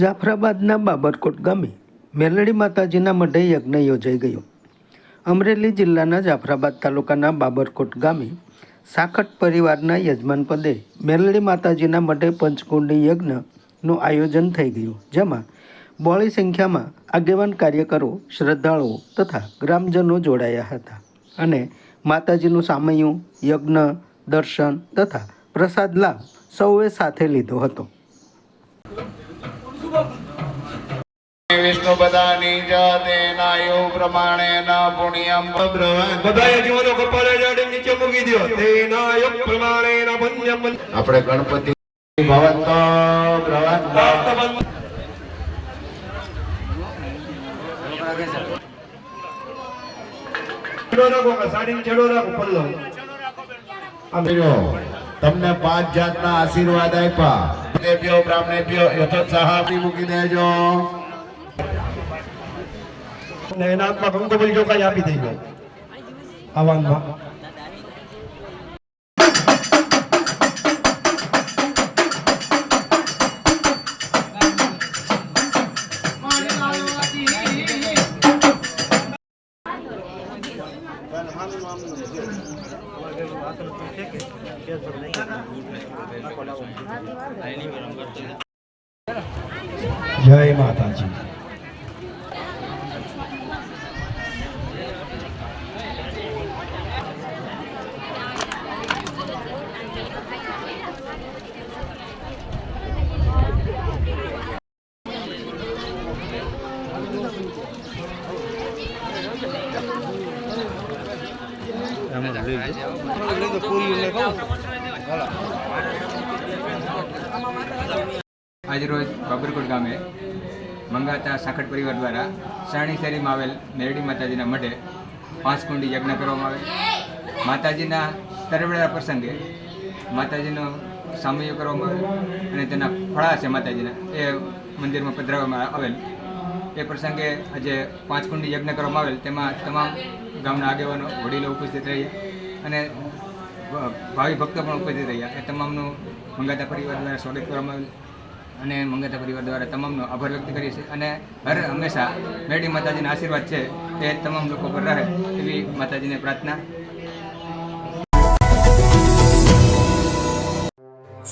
જાફરાબાદના બાબરકોટ ગામે મેલડી માતાજીના મઢે યજ્ઞ યોજાઈ ગયો. અમરેલી જિલ્લાના જાફરાબાદ તાલુકાના બાબરકોટ ગામે સાખટ પરિવારના યજમાન પદે મેલડી માતાજીના મઢે પંચકુંડી યજ્ઞનું આયોજન થઈ ગયું, જેમાં બોળી સંખ્યામાં આગેવાન કાર્યકરો, શ્રદ્ધાળુઓ તથા ગ્રામજનો જોડાયા હતા અને માતાજીનું સામયું, યજ્ઞ, દર્શન તથા પ્રસાદ લાભ સૌએ સાથે લીધો હતો. વિષ્ણુ બધાની પ્રમાણે પ્રમાણેન પુણ્યમ. બધાએ જીવનો કપાળે જાડી નીચે મૂકી દો તેના પ્રમાણે પ્રમાણેન પુણ્યમ. આપણે ગણપતિ ભવંતો આપ્યો. તમને પાંચ જાતના આશીર્વાદ આપ્યા. દેવ્યો બ્રાહ્મણેભ્યો યથોત્સાહ મૂકી દેજો. ને એના હાથમાં કંકોબલ જોકાઈ આપી દેજો આવાનમાં. જય માતાજી. આજરોજ બાબરકોટ ગામે મંગાતા સાખટ પરિવાર દ્વારા સાણી શેરીમાં આવેલ મેરડી માતાજીના મઢે પાંચ કુંડી યજ્ઞ કરવામાં આવે. માતાજીના તરવેડા પ્રસંગે માતાજીનો સામયો કરવામાં આવે અને તેના ફળા છે માતાજીના એ મંદિરમાં પધરાવવામાં આવેલ. એ પ્રસંગે આજે પાંચ કુંડી યજ્ઞ કરવામાં આવેલ. તેમાં તમામ ગામના આગેવાનો, વડીલો ઉપસ્થિત રહ્યા અને ભાવિ ભક્તો પણ ઉપસ્થિત રહ્યા. એ તમામનું મંગાતા પરિવાર દ્વારા સ્વાગત કરવામાં આવેલ અને મંગાતા પરિવાર દ્વારા તમામનો આભાર વ્યક્ત કરીએ છીએ. અને હર હંમેશા મેરડી માતાજીના આશીર્વાદ છે તે તમામ લોકો પર રહે એવી માતાજીને પ્રાર્થના